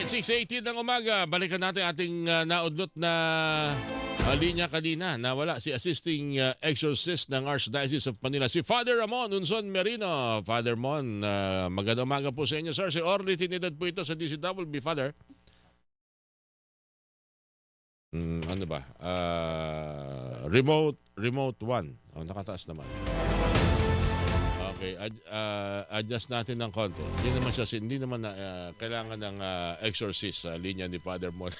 Alright, 6.18 ng umaga. Balikan natin ating uh, naudlot na uh, linya kanina. Nawala si assisting uh, exorcist ng Archdiocese of Manila, si Father Ramon Unson Merino. Father Mon, uh, magandang umaga po sa inyo, sir. Si Orly Tinidad po ito sa DCWB, Father. Mm, ano ba? Uh, remote, remote 1. Oh, nakataas naman. Okay, ad, uh, adjust natin ng konti. Hindi naman siya hindi naman na, uh, kailangan ng uh, exorcist sa linya ni Father Mon.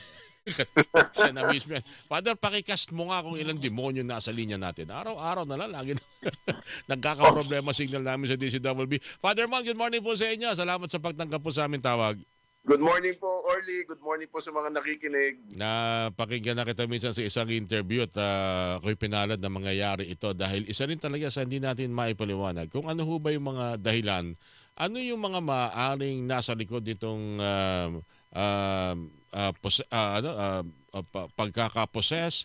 siya na mismo. Father, pakicast mo nga kung ilang demonyo nasa linya natin. Araw-araw na lang, lagi na. Nagkakaproblema signal namin sa DCWB. Father Mon, good morning po sa inyo. Salamat sa pagtanggap po sa aming tawag. Good morning po, Orly. Good morning po sa mga nakikinig. na pakinggan na kita minsan sa isang interview at uh, ako'y pinalad na mangyayari ito dahil isa rin talaga sa hindi natin maipaliwanag kung ano ho ba yung mga dahilan, ano yung mga maaaring nasa likod nitong uh, uh, uh, uh, ano, uh, uh, pa- pagkakaposes.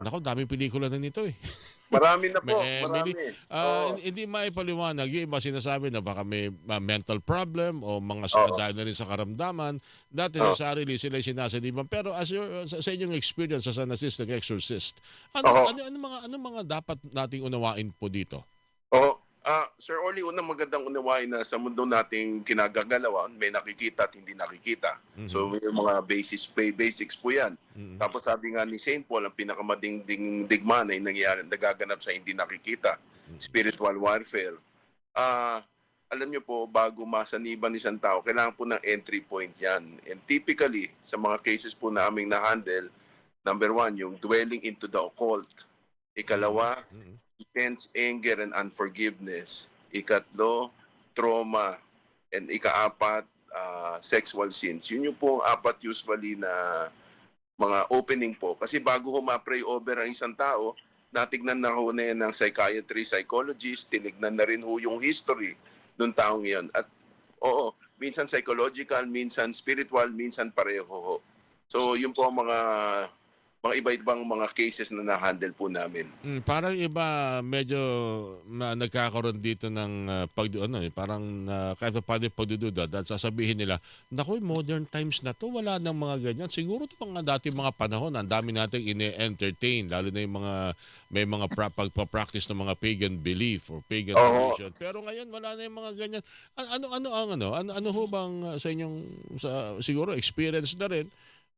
Nako, daming pelikula na nito eh. Marami na po, May- marami. Ah, Oo. hin- hindi maipaliwanag. Yung iba sinasabi na baka may uh, mental problem o mga Oo. dahil na rin sa karamdaman. Dati Oo. sa sarili sila sinasaliban. Pero as your, sa, sa inyong experience as an assistant exorcist, ano, Oo. ano, ano, mga, ano mga dapat nating unawain po dito? Oo. Ah, Sir Orly, unang magandang unawain na sa mundo nating kinagagalawan, may nakikita at hindi nakikita. Mhm. So, may mga basis, may basics po yan. Mhm. Tapos sabi nga ni St. Paul, ang pinakamadingding digmaan ay nangyayari, nagaganap sa hindi nakikita. Mm. Spiritual warfare. Ah, alam niyo po, bago masaniban isang tao, kailangan po ng entry point yan. And typically, sa mga cases po na aming na-handle, number one, yung dwelling into the occult. Ikalawa, Mhm. Intense anger and unforgiveness. Ikatlo, trauma. And ikaapat, ah, sexual sins. Yun yung po apat usually na mga opening po. Kasi bago ho ma-pray over ang isang tao, natignan na ho na yan ng psychiatry, psychologist, tinignan na rin ho yung history ng taong iyon. At oo, minsan psychological, minsan spiritual, minsan pareho ho. So yun po ang mga mga iba-ibang mga cases na na-handle po namin. Mm, parang iba medyo na, nagkakaroon dito ng uh, pag ano eh, parang uh, kahit pa paano pagdududa dahil sasabihin nila, naku, modern times na to, wala nang mga ganyan. Siguro to mga dati mga panahon, ang dami nating ine-entertain, lalo na yung mga may mga pra- pagpa-practice ng mga pagan belief or pagan Oo. religion. Pero ngayon wala na yung mga ganyan. An- Ano ano ang ano? Ano ano ho bang sa inyong sa siguro experience na rin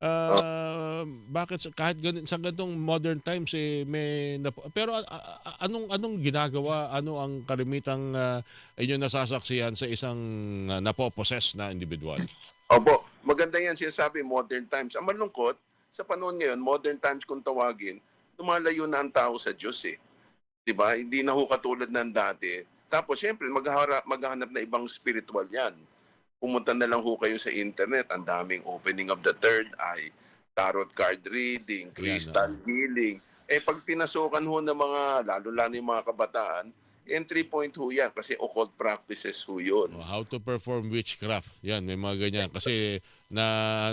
Ah, bakit sa- kahit ganun, sa ganitong modern times eh may pero a- anong anong ginagawa ano ang kalimitang uh, inyong nasasaksihan sa isang uh, napoposes na individual? Opo, maganda yan sinasabi, modern times. Ang malungkot, sa panahon ngayon, modern times kung tawagin, lumalayo na ang tao sa Diyos eh. 'Di ba? Hindi na ho katulad ng dati. Tapos syempre, maghahara, maghahanap na ibang spiritual yan. Pumunta na lang ho kayo sa internet, ang daming opening of the third eye, tarot card reading, crystal healing. Eh pag pinasukan ho ng mga, lalo-lalo yung mga kabataan, entry point ho yan kasi occult practices ho yun. Oh, how to perform witchcraft. Yan, may mga ganyan kasi na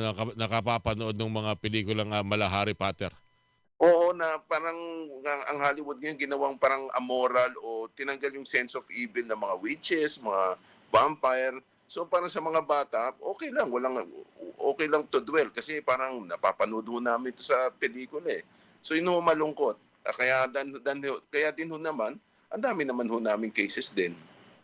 naka- nakapapanood ng mga pelikulang uh, mala Harry Potter. Oo na parang ang, ang Hollywood ngayon ginawang parang amoral o tinanggal yung sense of evil ng mga witches, mga vampire. So parang sa mga bata, okay lang, walang okay lang to dwell kasi parang napapanood ho namin ito sa pelikula eh. So yun ho malungkot. Ah, Kaya dan, dan, kaya din ho naman, ang dami naman ho namin cases din.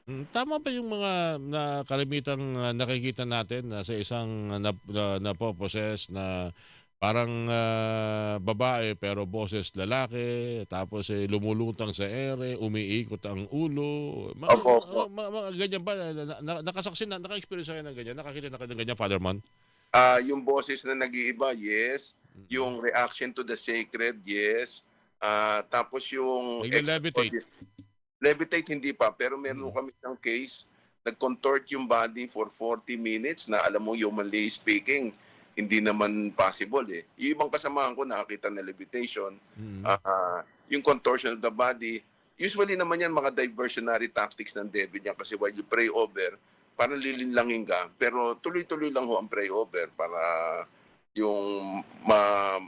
Mm, Tama ba yung mga na kalimitang uh, nakikita natin na sa isang uh, nap, na, napoposes na parang uh, babae pero boses lalaki tapos eh, lumulutang sa ere, umiikot ang ulo. Mga, Opo, opo. mga, mga ganyan ba? Na, na, nakasaksi na, naka-experience kayo ng ganyan? Nakakita na kayo ng ganyan, Father Mon? Ah, yung boses na nag-iiba, yes. Yung reaction to the sacred, yes. Ah, tapos yung Nag-levitate. Levitate hindi pa, pero meron kami ng case, nag-contort yung body for 40 minutes na alam mo humanly speaking, hindi naman possible eh. Yung ibang kasamahan ko nakakita na levitation, Mm. ah, yung contortion of the body, usually naman yan mga diversionary tactics ng devil yan kasi while you pray over, parang lilinlangin ka, pero tuloy-tuloy lang ho ang pray over para yung ma,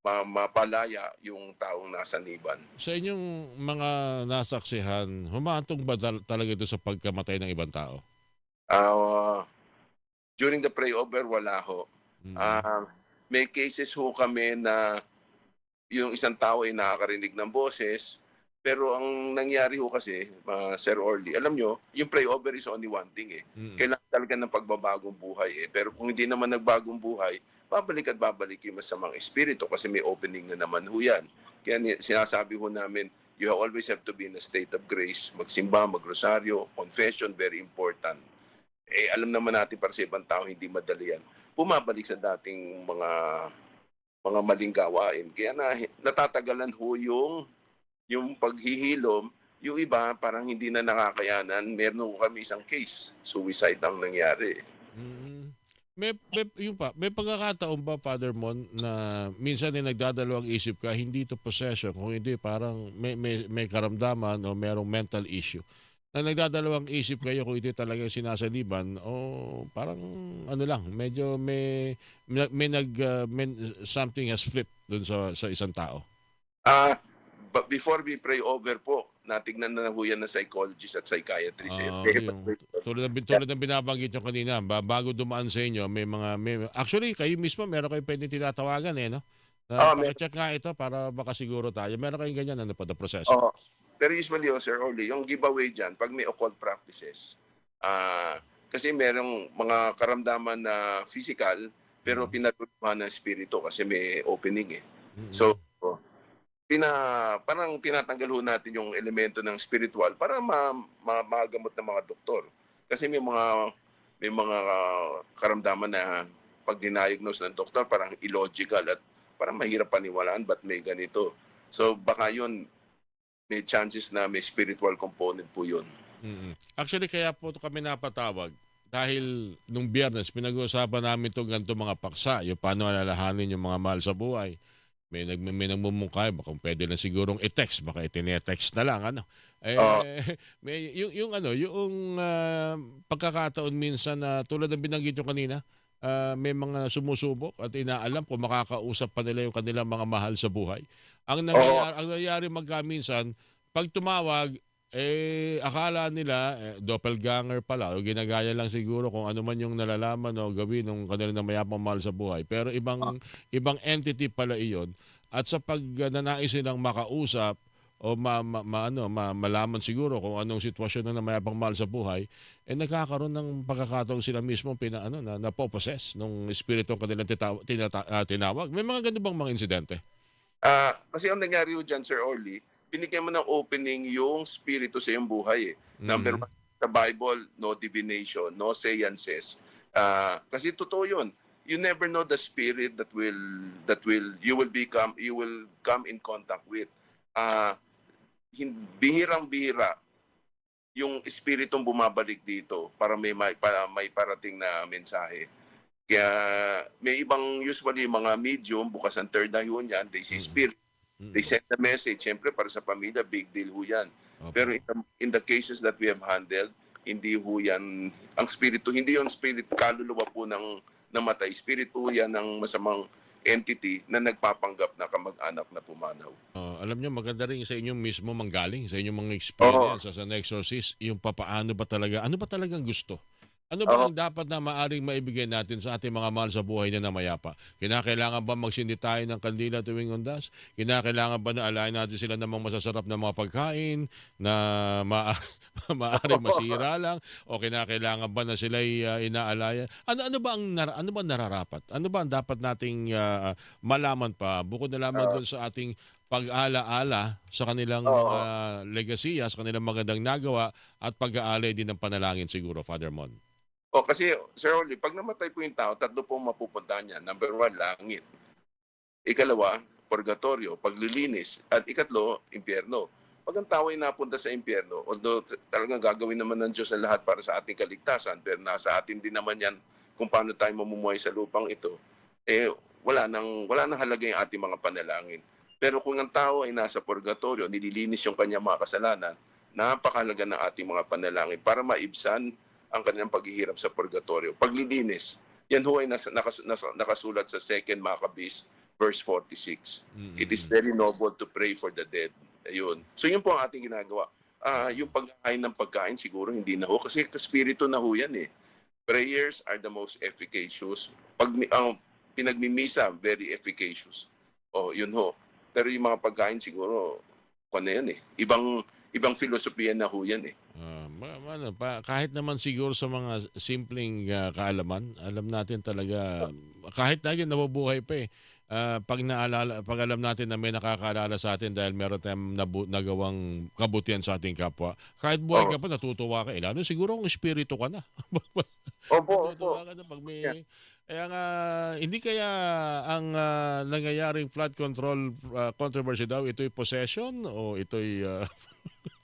ma, mapalaya yung taong nasa niban. Sa inyong mga nasaksihan, humantong ba tal- talaga ito sa pagkamatay ng ibang tao? Ah, During the pray-over, wala ho. Mm. Ah, may cases ho kami na yung isang tao ay nakakarinig ng boses, pero ang nangyari ho kasi, ah, Sir Orly, alam nyo, yung pray-over is only one thing eh. Mm. Kailangan talaga ng pagbabagong buhay eh. Pero kung hindi naman nagbagong buhay, babalik at babalik yung masamang espiritu kasi may opening na naman ho yan. Kaya sinasabi ho namin, you always have to be in a state of grace. Magsimba, magrosaryo, confession, very important. Eh, alam naman natin para sa ibang tao, hindi madali yan. Bumabalik sa dating mga mga maling gawain. Kaya na, natatagalan ho yung, yung paghihilom. Yung iba, parang hindi na nakakayanan. Meron kami isang case. Suicide ang nangyari. Mm. May, may, yung pa, may pagkakataon ba, Father Mon, na minsan ay nagdadalawang isip ka, hindi to possession, kung hindi parang may, may, may karamdaman o merong mental issue. Na nagdadalawang isip kayo kung ito talaga yung sinasaliban o parang ano lang, medyo may, may, may nag, uh, may- something has flipped dun sa, sa isang tao. Ah, but before we pray over po, natignan na ho yan ng psychologist at psychiatrist. Ah, Eh, yung- Tulad ng, tulad ng binabanggit nyo kanina, ba, bago dumaan sa inyo, may mga, may, actually, kayo mismo, meron kayo pwedeng tinatawagan eh, no? Ah, Na, may- check nga ito para baka siguro tayo. Meron kayong ganyan, ano pa, the proseso. Oo. Pero usually, oh, Sir Orly, yung giveaway dyan, pag may occult practices, ah, kasi merong mga karamdaman na physical, pero Mm. pinatulungan ng espiritu kasi may opening eh. So, oh, pina, parang tinatanggal ho natin yung elemento ng spiritual para ma, ma, magamot ng mga doktor. Kasi may mga may mga ah, karamdaman na pag diniagnose ng doktor parang illogical at parang mahirap paniwalaan ba't may ganito. So baka yun may chances na may spiritual component po yun. Mm-mm. Actually, kaya po kami napatawag dahil nung biyernes, pinag-uusapan namin itong ganito mga paksa, yung paano alalahanin yung mga mahal sa buhay. May, nag, may nagmumungkay, baka pwede na sigurong i-text, baka itinetext na lang, ano. Eh, Oo. may, yung, yung ano, yung ah, pagkakataon minsan na tulad ng binanggit nyo kanina, ah, may mga sumusubok at inaalam kung makakausap pa nila yung kanilang mga mahal sa buhay. Ang nangyayari, ang nangyayari magkaminsan, pag tumawag, eh, akala nila, eh, doppelganger pala, o ginagaya lang siguro kung ano man yung nalalaman o gawin ng kanilang mayapang mahal sa buhay. Pero ibang, ibang entity pala iyon. At sa pag uh, nanais silang makausap, o ma, ma, ma- ano, ma- malaman siguro kung anong sitwasyon na mayapang mahal sa buhay, eh nagkakaroon ng pagkakataon sila mismo pina, ano, na, napopossess ng espiritu kanilang titaw, tinata, ah, tinawag. May mga ganun bang mga insidente? Ah, kasi ang nangyari ho dyan, Sir Orly, binigyan mo ng opening yung spirito sa iyong buhay eh. Number Mm. one, sa Bible, no divination, no seances. Ah, kasi totoo yun. You never know the spirit that will that will you will become you will come in contact with. Ah, hin- bihirang-bihira yung espiritong bumabalik dito para may may, para may parating na mensahe. Kaya may ibang usually mga medium bukas ang third eye yun yan, they see Mm. spirit, Mm. they send the message. Siyempre para sa pamilya, big deal ho yan. Opo. Pero in the, in the cases that we have handled, hindi ho yan, ang spirito, hindi yung spirit kaluluwa po ng namatay. Spirito yan ng masamang entity na nagpapanggap na kamag-anak na pumanaw. Oh, alam nyo, maganda rin sa inyong mismo manggaling, sa inyong mga experience as an exorcist, yung papaano ba talaga, ano ba talagang gusto? Ano ba ang dapat na maaring maibigay natin sa ating mga mahal sa buhay na namayapa? Kinakailangan ba magsindi tayo ng kandila tuwing undas? Kinakailangan ba na alayin natin sila ng mga masasarap na mga pagkain na ma maaring masira lang? O kinakailangan ba na sila'y uh, inaalaya? Ano ano ba ang nar- ano ba nararapat? Ano ba ang dapat nating ah, malaman pa bukod na lamang Oo. doon sa ating pag-ala-ala sa kanilang Oo. mga legasiya, sa kanilang magandang nagawa at pag-aalay din ng panalangin siguro, Father Mon. O kasi, Sir Oli, pag namatay po yung tao, tatlo po ang mapupuntahan niya. Number one, langit. Ikalawa, purgatorio, paglilinis. At ikatlo, impyerno. Pag ang tao ay napunta sa impyerno, although talagang gagawin naman ng Diyos ang lahat para sa ating kaligtasan, pero nasa atin din naman yan kung paano tayo mamumuhay sa lupang ito, eh wala nang, wala nang halaga yung ating mga panalangin. Pero kung ang tao ay nasa purgatorio, nililinis yung kanyang mga kasalanan, napakahalaga ng ating mga panalangin para maibsan ang kanilang paghihirap sa purgatorio. Paglilinis, yan ho ay nasa, nakas, nasa- nakasulat sa 2 Maccabees verse 46. Mm, It is very noble to pray for the dead. Ayun. So yun po ang ating ginagawa. Ah, yung pagkain ng pagkain siguro hindi na ho kasi espiritu na ho yan eh. prayers are the most efficacious. Pag ang pinagmimisa, very efficacious. Oh, yun ho. Pero yung mga pagkain siguro, kung ano yan eh. Ibang, ibang filosofiya na ho yan eh. Ma- ano, pa, kahit naman siguro sa mga simpleng ah, kaalaman, alam natin talaga, kahit yun, nabubuhay pa eh. Ah, pag naalala, pag alam natin na may nakakaalala sa atin dahil meron tayong nabu- nagawang kabutihan sa ating kapwa, kahit buhay ka pa, natutuwa ka. Eh, lalo siguro kung espiritu ka na. Opo, Natutuwa ka na pag may... Kaya nga, hindi kaya ang ah, nangyayaring flood control ah, controversy daw, ito'y possession o ito'y ah,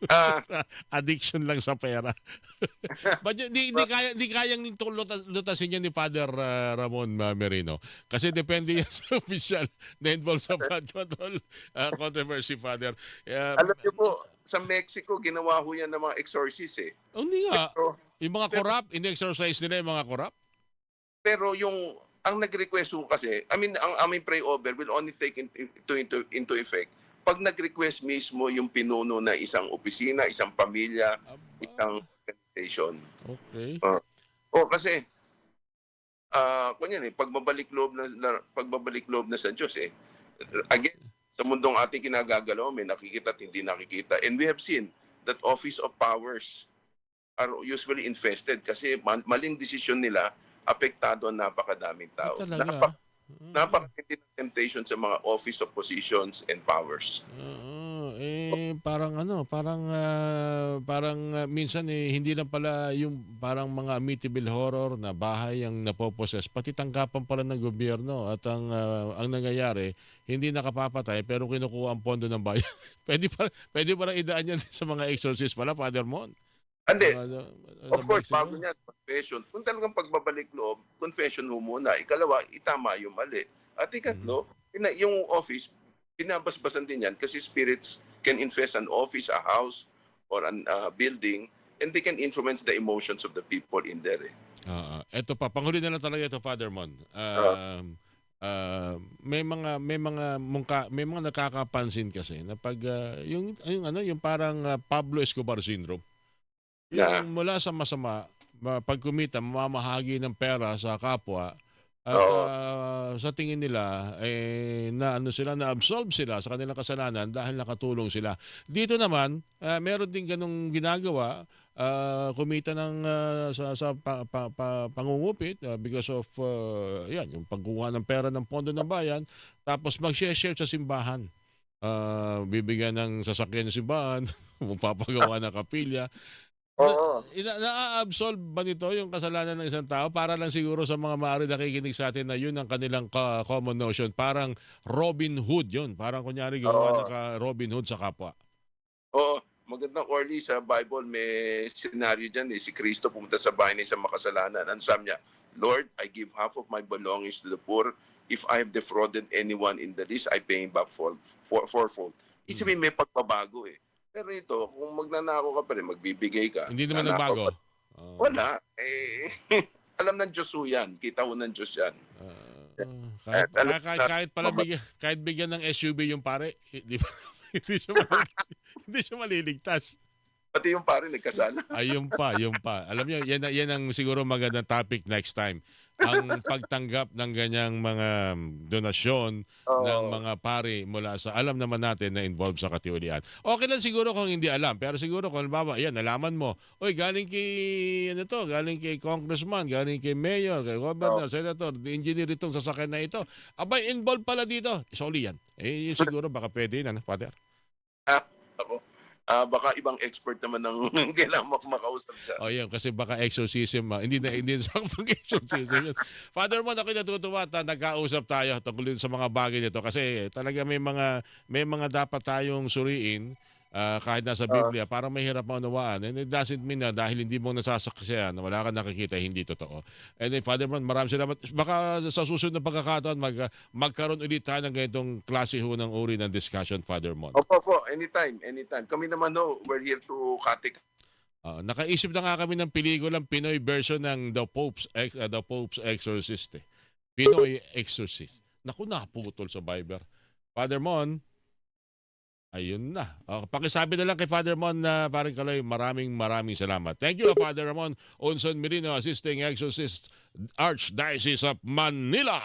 Ah, addiction lang sa pera. But di, di, kaya, di kayang lutas, lutasin yan ni Father uh, Ramon uh, Merino. Kasi depende yan sa official na involved sa flood control uh, controversy, Father. Uh, alam niyo po, sa Mexico, ginawa ho yan ng mga exorcist eh. oh, hindi nga. Pero, Yung mga corrupt, in-exercise nila yung mga corrupt. pero yung ang nag-request ho kasi, I mean, ang aming pray over will only take into, into, into effect pag nag-request mismo yung pinuno na isang opisina, isang pamilya, isang organization. Okay. O kasi, ah kunyan eh, pagbabalik loob na, na pagbabalik loob na sa Diyos eh. Again, sa mundong ating kinagagalaw, may nakikita at hindi nakikita. And we have seen that office of powers are usually infested kasi maling desisyon nila apektado ang napakadaming tao. Ah, talaga. Napak- Ah. napakatindi ng temptation sa mga office of positions and powers. Oo, eh parang ano, parang ah, parang ah, minsan eh hindi lang pala yung parang mga Amityville horror na bahay ang napoposes, pati tanggapan pala ng gobyerno at ang ah, ang nangyayari, hindi nakapapatay pero kinukuha ang pondo ng bayan. pwede pa pwede pa idaan yan sa mga exorcist pala, Father Mon. Hindi, Mga- Of sa course, Mexico. bago niyan, confession. Kung talagang pagbabalik loob, confession mo muna. Ikalawa, itama yung mali. At ikatlo, pina- yung office, pinabasbasan din yan kasi spirits can infest an office, a house, or an uh, building, and they can influence the emotions of the people in there. Eh. Ah, ah. eto pa, panghuli na lang talaga ito, Father Mon. Um, ah, may mga may mga mungka, may mga nakakapansin kasi na pag ah, yung yung ano, yung parang ah, Pablo Escobar syndrome. Yung Yeah. mula sa masama, ma- pag kumita, mamamahagi ng pera sa kapwa at Oo. ah, sa tingin nila eh na ano sila na absolve sila sa kanilang kasalanan dahil nakatulong sila. Dito naman, ah, meron din ganung ginagawa ah, kumita ng ah, sa sa pa, pa, pa- pangungupit ah, because of ah, yan yung pagkuha ng pera ng pondo ng bayan tapos mag-share sa simbahan. Ah, bibigyan ng sasakyan ng simbahan, magpapagawa ng kapilya. Oo. Ina, na-absolve ba nito yung kasalanan ng isang tao para lang siguro sa mga maaari nakikinig sa atin na yun ang kanilang ka- common notion. Parang Robin Hood yun. Parang kunyari gawa ng ka- Robin Hood sa kapwa. Oo. Magandang Orly sa Bible, may scenario dyan eh. Si Kristo pumunta sa bahay ng isang makasalanan. Ano sabi niya? Lord, I give half of my belongings to the poor. If I have defrauded anyone in the least, I pay him back for, for, fourfold. Ibig sabihin, may pagbabago eh. Pero ito, kung magnanako ka pa rin, magbibigay ka. Hindi naman nagbago. Oo. Wala. Eh, alam ng Diyos ho yan. Kita ho ng Diyos yan. Ah, kahit, Eh, alam- kahit, kahit, kahit pala bigyan, kahit bigyan ng SUV yung pare, hindi, hindi, siya, malilig- hindi siya maliligtas. Pati yung pare nagkasala. Ayun pa, yun pa. Alam niyo, yan, yan ang siguro magandang topic next time. Ang pagtanggap ng ganyang mga donasyon Oo. ng mga pari mula sa alam naman natin na involved sa katiwalian. Okay lang siguro kung hindi alam, pero siguro kung halimbawa, yan, nalaman mo, oy, galing kay, ano to, galing kay congressman, galing kay mayor, kay governor, senator, engineer itong sasakyan na ito. Abay, involved pala dito. Isoli yan. Eh, yun siguro baka pwede na, Father. Ako. Ah, baka ibang expert naman ng kailangan mak- makausap siya. O yan, kasi baka exorcism, ah, hindi na hindi na saktong exorcism yun. Father mo, ako natutuwa at ah, nagkausap tayo tungkol sa mga bagay nito kasi talaga may mga may mga dapat tayong suriin ah, kahit nasa Biblia para mahirap maunawaan. And it doesn't mean na dahil hindi mo nasasaksiyan, na wala kang nakikita, hindi totoo. And then, Father Mon, maraming salamat. Baka sa susunod na pagkakataon, mag, ah, magkaroon ulit tayo ng ganitong klase ho ng uri ng discussion, Father Mon. Opo, opo. Anytime, anytime. Kami naman ho, we're here to katik. Ah, nakaisip na nga kami ng pelikulang Pinoy version ng The Pope's Ex- ah, The Pope's Exorcist. Eh. Pinoy Exorcist. Naku, naputol sa Viber. Father Mon, Ayun na. Uh, pakisabi na lang kay Father Mon na parang kaloy, maraming maraming salamat. Thank you, Father Ramon Onson Merino, Assisting Exorcist Archdiocese of Manila.